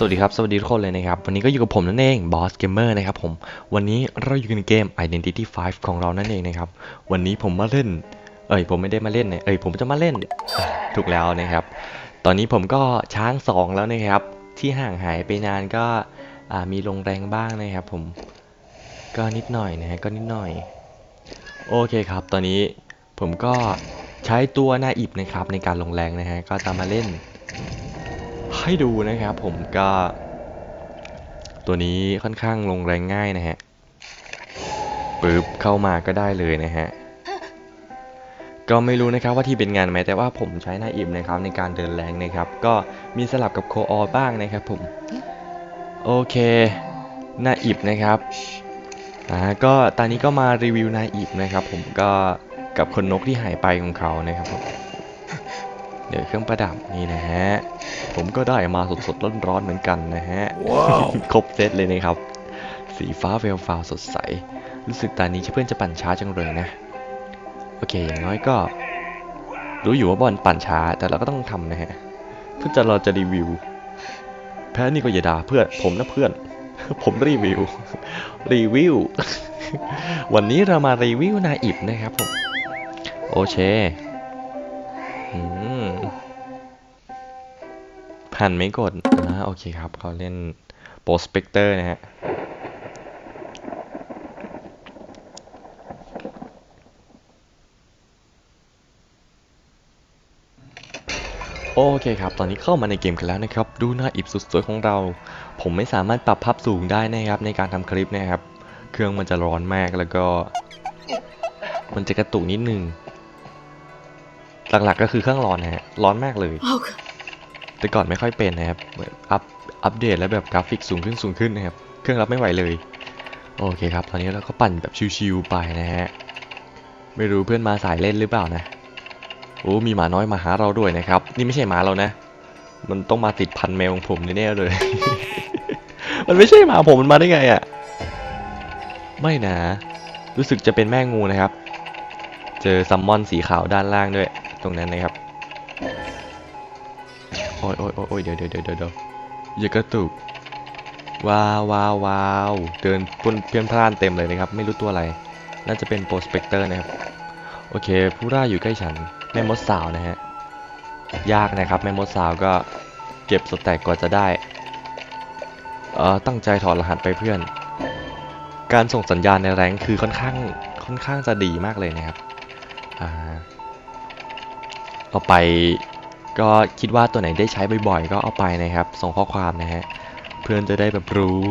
สวัสดีครับ สวัสดีทุกคนเลยนะครับ วันนี้ก็อยู่กับผมนั่นเองบอสเกมเมอร์นะครับผม วันนี้เราอยู่ในเกม Identity 5 ของเรานั่นเองนะครับ วันนี้ผมมาเล่น เอ้ยผมไม่ได้มาเล่นเนี่ยเอ้ยผมจะมาเล่นถูกแล้วนะครับ ตอนนี้ผมก็ช้างสองแล้วนะครับ ที่ห่างหายไปนานก็มีลงแรงบ้างนะครับ ผมก็นิดหน่อยนะฮะก็นิดหน่อย โอเคครับ ตอนนี้ผมก็ใช้ตัวหน้าอิบนะครับในการลงแรงนะฮะก็จะมาเล่น ให้ดูนะครับผมก็ตัวนี้ค่อนข้างลงแรงง่ายนะฮะปึ๊บเข้ามาก็ได้เลยนะฮะก็ไม่รู้นะครับว่าที่เป็นงานไหมแต่ว่าผมใช้หน้าอิมนะครับในการเดินแรงนะครับ ก็มีสลับกับโคออบ้างนะครับผมโอเคหน้าอิบนะครับอ่าก็ตอนนี้ก็มารีวิวหน้าอิบนะครับ ผมก็กับคนนกที่หายไปของเขานะครับผม เดี๋ยวเครื่องประดับนี่นะฮะ ผมก็ได้มาสดๆร้อนๆเหมือนกันนะฮะ ว้าว ครบเซตเลยนะครับ สีฟ้าเวลฟาวสดใส รู้สึกตอนนี้เพื่อนจะปั่นช้าจังเลยนะ โอเค อย่างน้อยก็ รู้อยู่ว่าบอลปั่นช้า แต่เราก็ต้องทำนะฮะ เพื่อจะเราจะรีวิว แพ้นี่ก็อย่าด่าเพื่อน ผมนะเพื่อน ผมรีวิว รีวิว วันนี้เรามารีวิวนาอิบนะครับผม โอเคอืม ผ่านไม่กดอ่าโอเคครับเขาเล่นโปรสเปกเตอร์นะฮะโอเคครับ ตอนนี้เข้ามาในเกมกันแล้วนะครับ ดูหน้าอิบสุดสวยของเรา ผมไม่สามารถปรับภาพสูงได้นะครับ ในการทำคลิปนะครับ เครื่องมันจะร้อนมากแล้วก็ มันจะกระตุกนิดนึง หลักๆก็คือเครื่องร้อนนะฮะ ร้อนมากเลย แต่ก่อนไม่ค่อยเป็นนะครับเหมือนอัพอัปเดตแล้วแบบกราฟิกสูงขึ้นสูงขึ้นนะครับ เครื่องรับไม่ไหวเลย โอเคครับ ตอนนี้เราก็ปั่นแบบชิวๆไปนะฮะ ไม่รู้เพื่อนมาสายเล่นหรือเปล่านะ โอ้ มีหมาน้อยมาหาเราด้วยนะครับ นี่ไม่ใช่หมาเรานะ มันต้องมาติดพันแมวของผมแน่ๆเลย มันไม่ใช่หมาผมมันมาได้ไงอะ่ะ ไม่นะ รู้สึกจะเป็นแม่งูนะครับ เจอซัมมอนสีขาวด้านล่างด้วย ตรงนั้นนะครับ โอ้ยโอ้ยโอ้ยโอ้ยเดี๋ยวเดี๋ยวเดี๋ยวเดี๋ยวเดี๋ยวอย่ากระตุก ว้าวว้าวว้าวเดินปนเพี้ยนพลานเต็มเลยนะครับ ไม่รู้ตัวอะไร น่าจะเป็นโปรสเปกเตอร์นะครับ โอเคผู้ร่าอยู่ใกล้ฉัน แม่มดสาวนะฮะ ยากนะครับแม่มดสาวก็เก็บสแต็กกว่าจะได้ เอ่อ ตั้งใจถอดรหัสไปเพื่อน การส่งสัญญาณในแรงคือค่อนข้าง ค่อนข้างจะดีมากเลยนะครับ อ่าเอาไป ก็คิดว่าตัวไหนได้ใช้บ่อยๆ ก็เอาไปนะครับ ส่งข้อความนะฮะ เพื่อนจะได้แบบรู้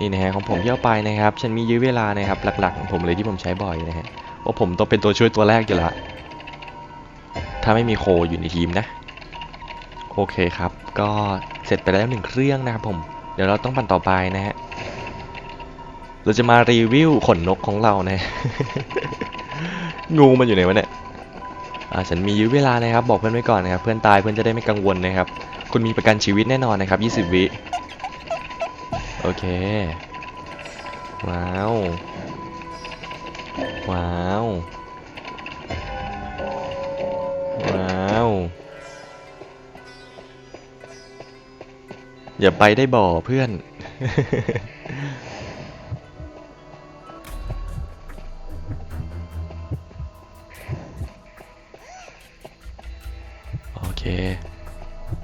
นี่นะฮะของผมที่เอาไปนะครับ ฉันมียื้อเวลานะครับ หลักๆของผมเลยที่ผมใช้บ่อยนะฮะว่าผมต้องเป็นตัวช่วยตัวแรกอยู่ละ ถ้าไม่มีโคอยู่ในทีมนะ โอเคครับ ก็เสร็จไปแล้วหนึ่งเครื่องนะครับผม เดี๋ยวเราต้องปั่นต่อไปนะฮะ เราจะมารีวิวขนนกของเรานะ งูมันอยู่ไหนวะเนี่ย ฉันมียื้อเวลานะครับ บอกเพื่อนไว้ก่อนนะครับ เพื่อนตายเพื่อนจะได้ไม่กังวลนะครับ คุณมีประกันชีวิตแน่นอนนะครับ 20 วิ โอเค ว้าว ว้าว ว้าว อย่าไปได้บ่อเพื่อน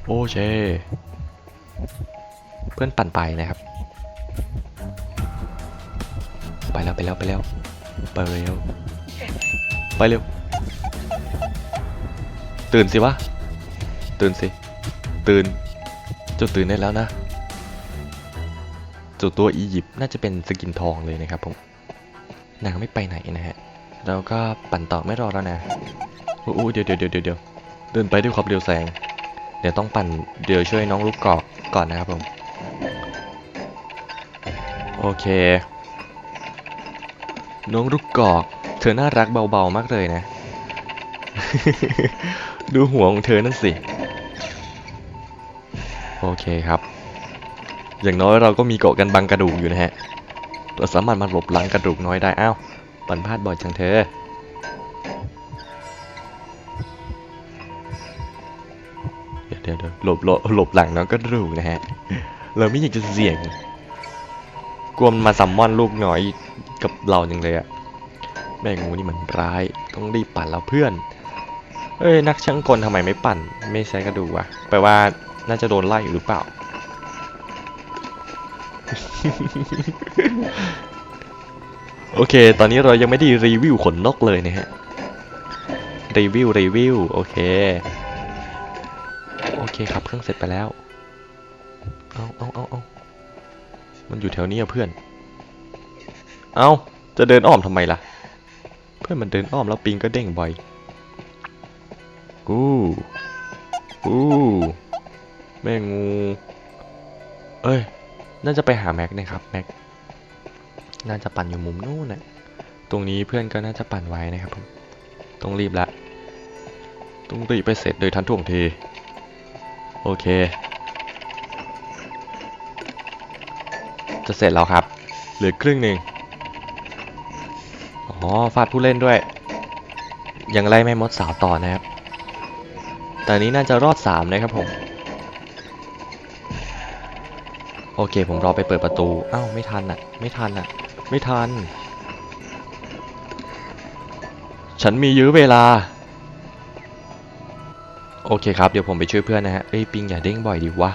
โอเคเพื่อนปั่นไปนะครับ ไปแล้วไปแล้วไปแล้วไปเร็วไปเร็ว ตื่นสิวะ ตื่นสิ ตื่นจ้าตื่นได้แล้วนะจ้าตัวอียิปต์น่าจะเป็นสกินทองเลยนะครับผมนางไม่ไปไหนนะฮะ เราก็ปั่นต่อไม่รอแล้วนะโอ้เดี๋ยวเดี๋ยวเดี๋ยวเดี๋ยว เดินไปด้วยความเร็วแสง เดี๋ยวต้องปั่นเดี๋ยวช่วยน้องลูกกอกก่อนนะครับผม โอเค น้องลูกกอก เธอน่ารักเบาๆมากเลยนะ ดูหัวของเธอนั่นสิ โอเคครับ อย่างน้อยเราก็มีเกาะกันบังกระดูกอยู่นะฮะเราสามารถมาหลบหลังกระดูกน้อยได้ อ้าว ปั่นพลาดบ่อยจังเธอ ดี๋ยวหลบหลบหลบหลังน้องก็รู้นะฮะ เราไม่อยากจะเสี่ยง กลัวมันมาซัมมอนลูกน้อยกับเราจังเลยอะแม่งูนี่มันร้าย ต้องรีบปั่นแล้วเพื่อน เอ้ยนักช่างกลทำไมไม่ปั่น ไม่ใช้กระดูกวะแปลว่าน่าจะโดนไล่อยู่หรือเปล่า โอเค ตอนนี้เรายังไม่ได้รีวิวขนนกเลยนะฮะ รีวิวรีวิว โอเค เคครับเครื่องเสร็จไปแล้ว เอาเอาเอาเอามันอยู่แถวนี้อะเพื่อน เอาจะเดินอ้อมทำไมล่ะ เพื่อนมันเดินอ้อมแล้วปิงก็เด้งบ่อยกูกูแม่งู เอ้ย น่าจะไปหาแม็กนะครับแม็ก น่าจะปั่นอยู่มุมนู้นนะตรงนี้เพื่อนก็น่าจะปั่นไว้นะครับผม ต้องรีบละ ต้องรีบไปเสร็จโดยทันท่วงที โอเค จะเสร็จแล้วครับ เหลือครึ่งหนึ่งอ๋อฟาดผู้เล่นด้วย ยังไล่ไม่มดสาวต่อนะครับ แต่นนี้น่าจะรอด 3 นะครับผม โอเค ผมรอไปเปิดประตู อ้าว ไม่ทันอะ ไม่ทันอะ ไม่ทัน ฉันมียื้อเวลา โอเคครับ เดี๋ยวผมไปช่วยเพื่อนนะฮะเอ้ยปิงอย่าเด้งบ่อยดิวะ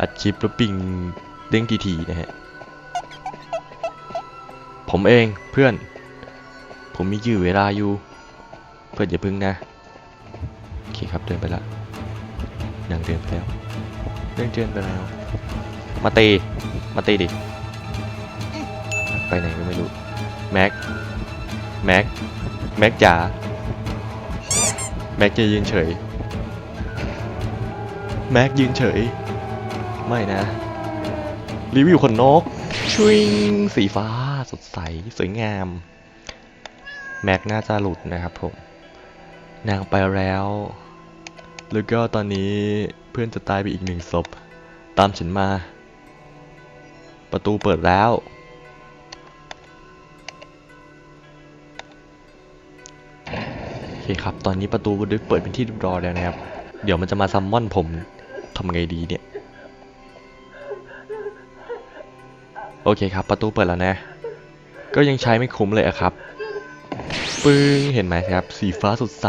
อัดคลิปแล้วปิงเด้งทีๆนะฮะ ผมเองเพื่อน ผมมียื้อเวลาอยู่ เพื่อนอย่าพึ่งนะ โอเคครับเดินไปละนางเดินไปแล้วเดินเดินไปแล้ว มาตี มาตีดิ ไปไหนก็ไม่รู้ แม็ก แม็ก แม็กจ๋าแม็กจะยืนเฉย แม็กยืนเฉย ไม่นะ รีวิวคนนกชวิงสีฟ้าสดใส สวยงาม แม็กน่าจะหลุดนะครับผม นางไปแล้ว แล้วก็ตอนนี้เพื่อนจะตายไปอีกหนึ่งศพ ตามฉันมา ประตูเปิดแล้ว โอเคครับ ตอนนี้ประตูได้เปิดเป็นที่เรียบร้อยแล้วนะครับ เดี๋ยวมันจะมาซัมมอนผม ทำไงดีเนี่ย โอเคครับ ประตูเปิดแล้วนะ ก็ยังใช้ไม่คุ้มเลยอะครับ ปึ้ง เห็นไหมครับ สีฟ้าสดใส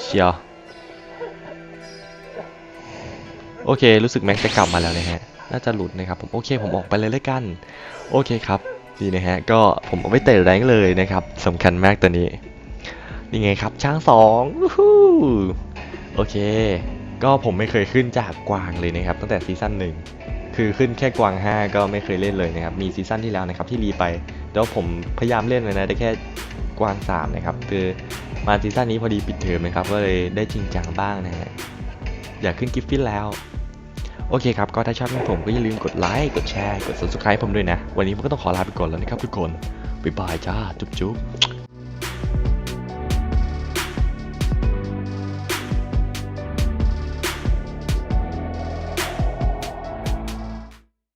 เชียวโอเค รู้สึกแม็กจะกลับมาแล้วนะฮะ น่าจะหลุดนะครับผม โอเค ผมออกไปเลยเลยกัน โอเคครับนี่นะฮะ ก็ผมเอาไว้เตะแรงเลยนะครับสำคัญมากตัวนี้ นี่ไงครับ ช้างสองโอเค ก็ผมไม่เคยขึ้นจากกวางเลยนะครับ ตั้งแต่ซีซั่นหนึ่งคือขึ้นแค่กวาง 5 ก็ไม่เคยเล่นเลยนะครับ มีซีซั่นที่แล้วนะครับที่รีไปแล้วผมพยายามเล่นเลยนะได้แค่กวาง 3 นะครับ คือมาซีซั่นนี้พอดีปิดเทอมนะครับ ก็เลยได้จริงจังบ้างนะฮะอยากขึ้นกิฟฟินแล้ว โอเคครับ ก็ถ้าชอบผมก็อย่าลืมกดไลค์ กดแชร์ กด subscribe ผมด้วยนะ วันนี้ผมก็ต้องขอลาไปก่อนแล้วนะครับทุกคน บ๊ายบายจ้า จุ๊บจุ๊บ